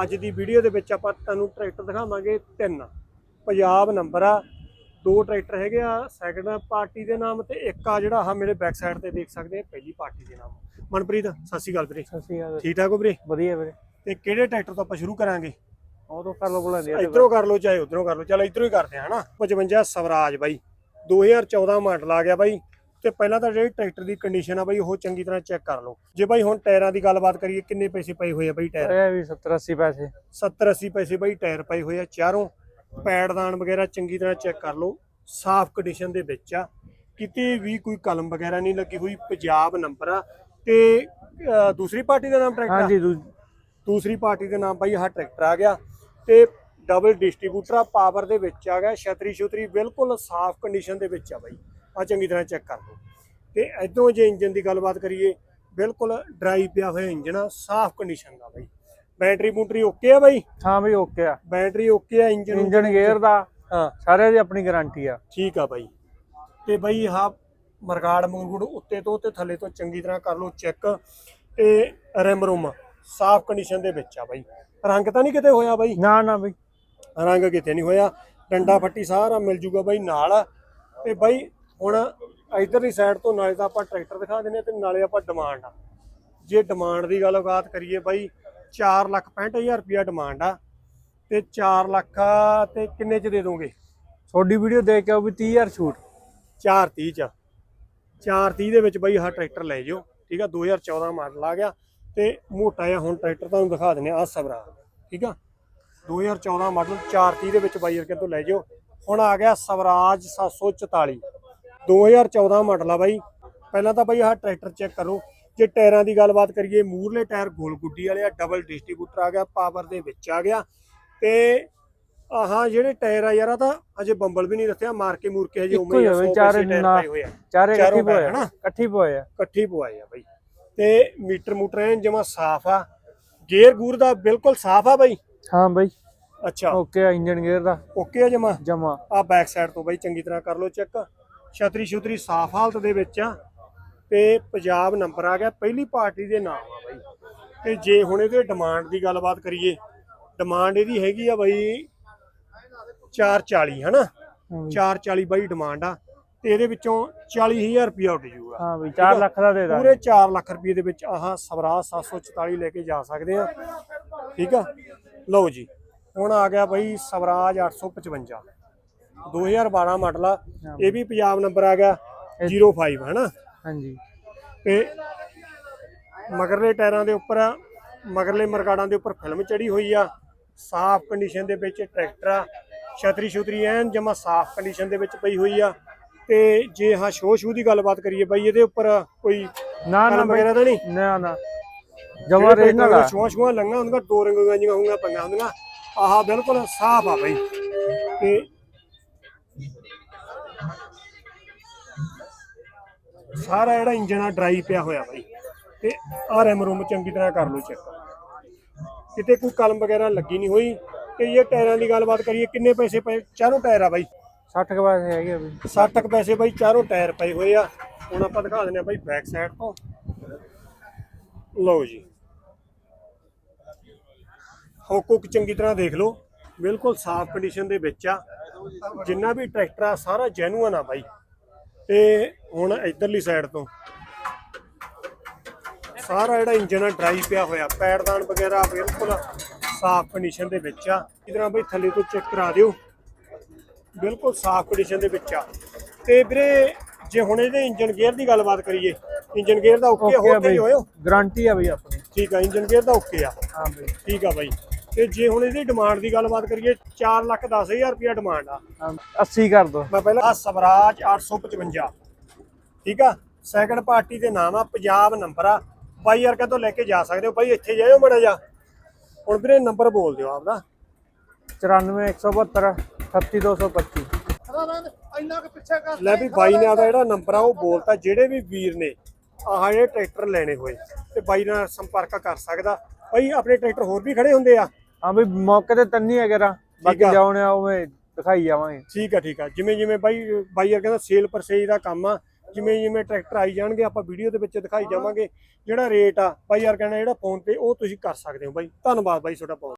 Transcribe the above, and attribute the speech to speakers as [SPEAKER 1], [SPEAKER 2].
[SPEAKER 1] ਅੱਜ ਦੀ ਵੀਡੀਓ ਦੇ ਵਿੱਚ ਆਪਾਂ ਤੁਹਾਨੂੰ ਟਰੈਕਟਰ ਦਿਖਾਵਾਂਗੇ ਤਿੰਨ। ਪੰਜਾਬ ਨੰਬਰ ਆ ਦੋ ਟਰੈਕਟਰ ਹੈਗੇ ਆ ਸੈਕੰਡ ਪਾਰਟੀ ਦੇ ਨਾਮ ਤੇ ਇੱਕ ਆ ਜਿਹੜਾ ਆ ਮੇਰੇ ਬੈਕ ਸਾਈਡ ਤੇ ਦੇਖ ਸਕਦੇ ਆ ਪਹਿਲੀ ਪਾਰਟੀ ਦੇ ਨਾਮ। ਮਨਪ੍ਰੀਤ ਸਤਿ ਸ਼੍ਰੀ ਅਕਾਲ ਵੀਰੇ।
[SPEAKER 2] ਸਤਿ ਸ਼੍ਰੀ ਅਕਾਲ।
[SPEAKER 1] ਠੀਕ ਠਾਕ ਹੋ ਵੀਰੇ?
[SPEAKER 2] ਵਧੀਆ ਵੀਰੇ।
[SPEAKER 1] ਤੇ ਕਿਹੜੇ ਟਰੈਕਟਰ ਤੋਂ ਆਪਾਂ ਸ਼ੁਰੂ ਕਰਾਂਗੇ?
[SPEAKER 2] ਤੋਂ ਕਰ ਲੋ ਬੁਲਾ ਲਿਆ
[SPEAKER 1] ਇਧਰੋਂ ਕਰ ਲਓ ਚਾਹੇ ਉਧਰੋਂ ਕਰ ਲਓ। ਚਲੋ ਇਧਰੋਂ ਹੀ ਕਰਦੇ ਆ ਹਨਾ? 55 ਸਵਰਾਜ ਬਾਈ 2014 ਮਾਡਲ ਆ ਗਿਆ ਬਾਈ। ਤੇ ਪਹਿਲਾਂ ਤਾਂ ਜਿਹੜੀ ਟਰੈਕਟਰ ਦੀ ਕੰਡੀਸ਼ਨ ਆ ਬਾਈ ਉਹ ਚੰਗੀ ਤਰ੍ਹਾਂ ਚੈੱਕ ਕਰ ਲਓ। ਜੇ ਬਾਈ ਹੁਣ ਟਾਇਰਾਂ ਦੀ ਗੱਲਬਾਤ ਕਰੀਏ ਕਿੰਨੇ ਪੈਸੇ ਪਏ ਹੋਏ ਆ ਬਾਈ ਟਾਇਰ?
[SPEAKER 2] ਇਹ ਵੀ 70 80 ਪੈਸੇ।
[SPEAKER 1] 70 80 ਪੈਸੇ ਬਾਈ ਟਾਇਰ ਪਏ ਹੋਏ ਆ ਚਾਰੋਂ। ਪੈਡਦਾਨ ਵਗੈਰਾ ਚੰਗੀ ਤਰ੍ਹਾਂ ਚੈੱਕ ਕਰ ਲਓ। ਸਾਫ਼ ਕੰਡੀਸ਼ਨ ਦੇ ਵਿੱਚ ਆ। ਕਿਤੇ ਵੀ ਕੋਈ ਕਲਮ ਵਗੈਰਾ ਨਹੀਂ ਲੱਗੀ ਹੋਈ ਪੰਜਾਬ ਨੰਬਰ ਆ। ਤੇ ਦੂਸਰੀ ਪਾਰਟੀ ਦਾ ਨਾਮ ਟਰੈਕਟਰ?
[SPEAKER 2] ਹਾਂਜੀ
[SPEAKER 1] ਦੂਸਰੀ ਪਾਰਟੀ ਦੇ ਨਾਮ ਬਾਈ ਆਹ ਟਰੈਕਟਰ ਆ ਗਿਆ। ਤੇ ਡਬਲ ਡਿਸਟ੍ਰੀਬਿਊਟਰ ਆ ਪਾਵਰ ਦੇ ਵਿੱਚ ਆ ਗਿਆ। ਛਤਰੀ ਛੁਤਰੀ ਬਿਲਕੁਲ ਸਾਫ਼ ਕੰਡੀਸ਼ਨ ਦੇ ਵਿੱਚ ਆ ਬਾਈ। ਆ ਚੰਗੀ ਤਰ੍ਹਾਂ ਚੈੱਕ ਕਰ ਲਓ। ਤੇ ਇਦੋਂ ਜੇ ਇੰਜਨ ਦੀ ਗੱਲਬਾਤ ਕਰੀਏ ਬਿਲਕੁਲ ਡਰਾਈ ਪਿਆ ਹੋਇਆ ਇੰਜਨ ਆ ਸਾਫ਼ ਕੰਡੀਸ਼ਨ ਦਾ ਬਾਈ। ਬੈਟਰੀ ਬੂਟਰੀ ਓਕੇ ਆ ਬਾਈ?
[SPEAKER 2] ਹਾਂ ਵੀ ਓਕੇ ਆ।
[SPEAKER 1] ਬੈਟਰੀ ਓਕੇ ਆ ਇੰਜਨ
[SPEAKER 2] ਇੰਜਨ ਗੇਅਰ ਦਾ
[SPEAKER 1] ਹਾਂ।
[SPEAKER 2] ਸਾਰੇ ਦੀ ਆਪਣੀ ਗਾਰੰਟੀ ਆ।
[SPEAKER 1] ਠੀਕ ਆ ਬਾਈ। ਤੇ ਬਾਈ ਆਹ ਮਰਗਾੜ ਮੰਗੂੜ ਉੱਤੇ ਤੋਂ ਤੇ ਥੱਲੇ ਤੋਂ ਚੰਗੀ ਤਰ੍ਹਾਂ ਕਰ ਲਓ ਚੈੱਕ ਤੇ ਰਿਮ ਰੂਮ ਸਾਫ਼ ਕੰਡੀਸ਼ਨ ਦੇ ਵਿੱਚ ਆ ਬਾਈ। ਰੰਗ ਤਾਂ ਨਹੀਂ ਕਿਤੇ ਹੋਇਆ ਬਾਈ?
[SPEAKER 2] ਨਾ ਨਾ ਬਈ।
[SPEAKER 1] ਰੰਗ ਕਿਤੇ ਨਹੀਂ ਹੋਇਆ। ਡੰਡਾ ਫੱਟੀ ਸਾਰਾ ਮਿਲ ਜੂਗਾ ਬਾਈ ਨਾਲ। ਤੇ ਬਾਈ ਹੁਣ ਇਧਰਲੀ ਸਾਈਡ ਤੋਂ ਨਾਲੇ ਤਾਂ ਆਪਾਂ ਟਰੈਕਟਰ ਦਿਖਾ ਹਾਂ ਤੇ ਨਾਲੇ ਆਪਾਂ ਡਿਮਾਂਡ ਆ। ਜੇ ਡਿਮਾਂਡ ਦੀ ਗੱਲਬਾਤ ਕਰੀਏ ਬਾਈ 465000 ਰੁਪਿਆ ਡਿਮਾਂਡ ਆ ਤੇ 4 ਲੱਖ ਤੇ ਕਿੰਨੇ ਚ ਦੇ ਦੋਗੇ?
[SPEAKER 2] ਤੁਹਾਡੀ ਵੀਡੀਓ ਦੇਖ ਕੇ ਉਹ ਵੀ 30000 ਛੂਟ।
[SPEAKER 1] 430 ਚ 430 ਦੇ ਵਿੱਚ ਬਾਈ ਆਹ ਟਰੈਕਟਰ ਲੈ ਜਿਓ ਠੀਕ ਆ 2014 ਮਾਡਲ ਆ ਗਿਆ ਤੇ ਮੋਟਾ ਜਿਹਾ ਹੁਣ ਟਰੈਕਟਰ ਤੁਹਾਨੂੰ ਦਿਖਾ ਦਿੰਨੇ ਆ ਸਬਰਾ ਠੀਕ ਆ। 2014 ਮਾਡਲ 430 ਦੇ ਵਿੱਚ ਬਾਈ ਅਰਕੇ ਤੋਂ ਲੈ ਜਿਓ। ਹੁਣ ਆ ਗਿਆ ਸਵਰਾਜ 744 2014 ਮਾਡਲ ਆ ਬਾਈ। ਪਹਿਲਾਂ ਤਾਂ ਬਾਈ ਆਹ ਟਰੈਕਟਰ ਚੈੱਕ ਕਰੋ। ਜੇ ਟਾਇਰਾਂ ਦੀ ਗੱਲਬਾਤ ਕਰੀਏ ਮੂਰਲੇ ਟਾਇਰ ਗੋਲ ਗੁੱਡੀ ਵਾਲੇ ਆ ਡਬਲ ਡਿਸਟ੍ਰੀਬਿਊਟਰ ਆ ਗਿਆ ਪਾਵਰ ਦੇ ਵਿੱਚ ਆ ਗਿਆ। ਤੇ ਆਹਾਂ ਜਿਹੜੇ ਟਾਇਰ ਆ ਯਾਰ ਆ ਤਾਂ ਅਜੇ ਬੰਬਲ ਵੀ ਨਹੀਂ ਰੱਖਿਆ ਮਾਰ ਕੇ ਮੂਰ ਕੇ ਹਜੇ ਉਵੇਂ ਹੀ
[SPEAKER 2] ਹੀ
[SPEAKER 1] ਆ,
[SPEAKER 2] ਆ ਬਈ,
[SPEAKER 1] 100
[SPEAKER 2] ਚਾਰੇ
[SPEAKER 1] ਪੈਸੇ ਟਾਇਰ
[SPEAKER 2] ਨਾ-
[SPEAKER 1] ਪਏ ਹੋਏ ਆ।
[SPEAKER 2] ਚਾਰੇ ਇਕੱਠੀ ਪੋਏ
[SPEAKER 1] ਹਨਾ?
[SPEAKER 2] ਇਕੱਠੀ ਪੋਏ ਆ।
[SPEAKER 1] ਇਕੱਠੀ ਪਵਾਏ ਆ ਬਾਈ। ਤੇ ਮੀਟਰ ਮੂਟਰ ਐਨ ਜਮਾ ਸਾਫ਼ ਆ। ਗੇਅਰ ਗੂਰ ਦਾ ਬਿਲਕੁਲ ਸਾਫ਼ ਆ ਬਾਈ।
[SPEAKER 2] ਹਾਂ ਬਈ।
[SPEAKER 1] ਅੱਛਾ।
[SPEAKER 2] ਓਕੇ ਆ ਇੰਜਨ ਗੇਅਰ ਦਾ।
[SPEAKER 1] ਓਕੇ ਆ ਜਮਾ?
[SPEAKER 2] ਜਮਾ।
[SPEAKER 1] ਆ ਬੈਕ ਸਾਈਡ ਤੋਂ ਬਾਈ ਚੰਗੀ ਤਰ੍ਹਾਂ ਕਰ ਲਓ ਚੈੱਕ ਛਤਰੀ ਛੁਤਰੀ ਸਾਫ਼ ਹਾਲਤ ਦੇ ਵਿੱਚ ਆ ਤੇ ਪੰਜਾਬ ਨੰਬਰ ਆ ਗਿਆ ਪਹਿਲੀ ਪਾਰਟੀ ਦੇ ਨਾਮ ਆ ਬਾਈ। ਤੇ ਜੇ ਹੁਣ ਇਹਦੇ ਡਿਮਾਂਡ ਦੀ ਗੱਲਬਾਤ ਕਰੀਏ ਡਿਮਾਂਡ ਇਹਦੀ ਹੈਗੀ ਆ ਬਾਈ 440 ਹਨਾ?
[SPEAKER 2] ਹਾਂ ਬਈ।
[SPEAKER 1] 440 ਬਾਈ ਡਿਮਾਂਡ ਆ ਤੇ ਇਹਦੇ ਵਿੱਚੋਂ 40000 ਰੁਪਇਆ ਉੱਡ ਜੂਗਾ।
[SPEAKER 2] ਹਾਂ ਬਈ 4 ਲੱਖ ਦਾ ਦੇ ਦਾਂ
[SPEAKER 1] ਪੂਰੇ 4 ਲੱਖ ਰੁਪਏ ਦੇ ਵਿੱਚ ਆਹ ਸਵਰਾਜ 744 ਲੈ ਕੇ ਜਾ ਸਕਦੇ ਆ। ਠੀਕ ਆ? ਲਓ ਜੀ ਹੁਣ ਆ ਗਿਆ ਬਾਈ ਸਵਰਾਜ 855 2012 ਮਾਡਲ ਆ। ਇਹ ਵੀ ਪੰਜਾਬ ਨੰਬਰ ਆ ਗਿਆ 05 ਹਨਾ?
[SPEAKER 2] ਹਾਂਜੀ।
[SPEAKER 1] ਤੇ ਮਗਰਲੇ ਟਾਇਰਾਂ ਦੇ ਉੱਪਰ ਮਗਰਲੇ ਮਰਗਾੜਾਂ ਦੇ ਉੱਪਰ ਫਿਲਮ ਚੜੀ ਹੋਈ ਆ। ਸਾਫ਼ ਕੰਡੀਸ਼ਨ ਦੇ ਵਿੱਚ ਟਰੈਕਟਰ ਆ। ਛਤਰੀ ਛੁਤਰੀ ਐਨ ਜਮਾ ਸਾਫ਼ ਕੰਡੀਸ਼ਨ ਦੇ ਵਿੱਚ ਪਈ ਹੋਈ ਆ। ਤੇ ਜੇ ਹਾਂ ਸ਼ੋ ਸ਼ੂ ਦੀ ਗੱਲਬਾਤ ਕਰੀਏ ਬਾਈ ਇਹਦੇ ਉੱਪਰ ਕੋਈ
[SPEAKER 2] ਨਾ ਨਾ
[SPEAKER 1] ਵਗੈਰਾ ਤਾਂ ਨਹੀਂ?
[SPEAKER 2] ਨਾ ਨਾ। ਜਮਾ ਰੀਜਨਲ ਆ
[SPEAKER 1] ਛੂਆਂ ਛੂਆਂ ਲੰਗਾ ਹੁੰਦੀਆਂ ਦੋ ਰੰਗਾਂ ਜੀਆਂ ਹੁੰਦੀਆਂ ਪਈਆਂ ਹੁੰਦੀਆਂ ਆਹ ਬਿਲਕੁਲ ਸਾਫ਼ ਆ ਬਾਈ। ਤੇ ਸਾਰਾ ਜਿਹੜਾ ਇੰਜਨ ਆ ਡਰਾਈ ਪਿਆ ਹੋਇਆ ਬਾਈ। ਤੇ ਆਹ ਰੈਮ ਰੂਮ ਚੰਗੀ ਤਰ੍ਹਾਂ ਕਰ ਲਓ ਚੈੱਕ ਕਿਤੇ ਕੋਈ ਕਲਮ ਵਗੈਰਾ ਲੱਗੀ ਨਹੀਂ ਹੋਈ ਤੇ ਇਹ ਟਾਇਰਾਂ ਦੀ ਗੱਲਬਾਤ ਕਰੀਏ ਕਿੰਨੇ ਪੈਸੇ ਪਏ? ਚਾਰੋਂ ਟਾਇਰ ਆ ਬਾਈ।
[SPEAKER 2] 60 ਕੇ ਪੈਸੇ ਹੈਗੇ ਆ ਬਈ।
[SPEAKER 1] 60 ਤੱਕ ਪੈਸੇ ਬਾਈ ਚਾਰੋਂ ਟਾਇਰ ਪਏ ਹੋਏ ਆ। ਹੁਣ ਆਪਾਂ ਦਿਖਾ ਦਿੰਦੇ ਆ ਬਾਈ ਬੈਕ ਸਾਈਡ ਤੋਂ। ਲਓ ਜੀ। ਹੁੱਕ ਹੁੱਕ ਚੰਗੀ ਤਰ੍ਹਾਂ ਦੇਖ ਲਓ। ਬਿਲਕੁਲ ਸਾਫ਼ ਕੰਡੀਸ਼ਨ ਦੇ ਵਿੱਚ ਆ। ਜਿੰਨਾ ਵੀ ਟਰੈਕਟਰ ਆ ਸਾਰਾ ਜੈਨੂਅਨ ਆ ਬਾਈ। ਤੇ ਹੁਣ ਇਧਰਲੀ ਸਾਈਡ ਤੋਂ। ਸਾਰਾ ਜਿਹੜਾ ਇੰਜਨ ਆ ਡਰਾਈ ਪਿਆ ਹੋਇਆ। ਪੈਡਦਾਨ ਵਗੈਰਾ ਬਿਲਕੁਲ ਸਾਫ਼ ਕੰਡੀਸ਼ਨ ਦੇ ਵਿੱਚ ਆ। ਤਰ੍ਹਾਂ ਬਈ ਥੱਲੇ ਤੋਂ ਚੈੱਕ ਕਰਾ ਦਿਓ। ਬਿਲਕੁਲ ਸਾਫ਼ ਕੰਡੀਸ਼ਨ ਦੇ ਵਿੱਚ ਆ। ਤੇ ਵੀਰੇ ਜੇ ਹੁਣ ਇਹਦੇ ਇੰਜਨ ਗੇਅਰ ਦੀ ਗੱਲਬਾਤ ਕਰੀਏ ਇੰਜਨ ਗੇਅਰ ਦਾ ਓਕੇ ਹੋ ਕੇ ਹੋਇਓ
[SPEAKER 2] ਗਾਰੰਟੀ ਆ ਬਈ ਆਪਣੀ।
[SPEAKER 1] ਠੀਕ ਆ ਇੰਜਨ ਗੇਅਰ ਦਾ ਓਕੇ ਆ।
[SPEAKER 2] ਹਾਂ ਬਈ।
[SPEAKER 1] ਠੀਕ ਆ ਬਾਈ। ਤੇ ਜੇ ਹੁਣ ਇਹਦੀ ਡਿਮਾਂਡ ਦੀ ਗੱਲਬਾਤ ਕਰੀਏ 4 ਲੱਖ 10000 ਰੁਪਇਆ ਡਿਮਾਂਡ ਆ।
[SPEAKER 2] ਹਾਂ 80 ਕਰ ਦੋ।
[SPEAKER 1] ਮੈਂ ਪਹਿਲਾਂ ਆਹ ਸਵਰਾਜ 855 ਠੀਕ ਆ? ਸੈਕੰਡ ਪਾਰਟੀ ਦੇ ਨਾਮ ਆ ਪੰਜਾਬ ਨੰਬਰ ਆ। ਬਾਈ ਯਾਰ ਤੋਂ ਲੈ ਕੇ ਜਾ ਸਕਦੇ ਹੋ? ਬਾਈ ਇੱਥੇ ਜਾਇਓ ਮੜਾ ਜਾ ਹੁਣ ਵੀਰੇ ਨੰਬਰ ਬੋਲ ਦਿਓ ਆਪਦਾ।
[SPEAKER 2] 94 172 38225
[SPEAKER 1] ਲੈ ਵੀ ਬਾਈ ਨੇ ਆਦਾ ਜਿਹੜਾ ਨੰਬਰ ਆ ਉਹ ਬੋਲਤਾ ਜਿਹੜੇ ਵੀ ਵੀਰ ਨੇ ਆਹ ਜਿਹੜੇ ਟਰੈਕਟਰ ਲੈਣੇ ਹੋਏ ਤੇ ਬਾਈ ਨਾਲ ਸੰਪਰਕ ਕਰ ਸਕਦਾ। ਬਾਈ ਆਪਣੇ ਟਰੈਕਟਰ ਹੋਰ ਵੀ ਖੜੇ ਹੁੰਦੇ ਆ?
[SPEAKER 2] ਹਾਂ ਬਈ ਮੌਕੇ ਤੇ ਤੰਨੀ ਹੈ ਕਰਾ ਬਾਕੀ
[SPEAKER 1] ਆ।
[SPEAKER 2] ਜਾਉਣੇ ਉਵੇਂ ਦਿਖਾਈ ਜਾਵਾਂਗੇ।
[SPEAKER 1] ਠੀਕ ਆ ਠੀਕ ਆ। ਜਿਵੇਂ ਜਿਵੇਂ ਬਾਈ ਬਾਈ ਯਾਰ ਕਹਿੰਦਾ ਸੇਲ ਪਰਚੇਜ ਦਾ ਕੰਮ ਆ ਜਿਵੇਂ ਜਿਵੇਂ ਟਰੈਕਟਰ ਆਈ ਜਾਣਗੇ ਆਪਾਂ ਵੀਡੀਓ ਦੇ ਵਿੱਚ ਦਿਖਾਈ ਜਾਵਾਂਗੇ ਜਿਹੜਾ ਰੇਟ ਆ। ਬਾਈ ਯਾਰ ਕਹਿੰਦਾ ਜਿਹੜਾ ਫੋਨ ਤੇ ਉਹ ਤੁਸੀਂ ਕਰ ਸਕਦੇ ਹੋ ਬਾਈ। ਧੰਨਵਾਦ ਬਾਈ ਤੁਹਾਡਾ ਬਹੁਤ।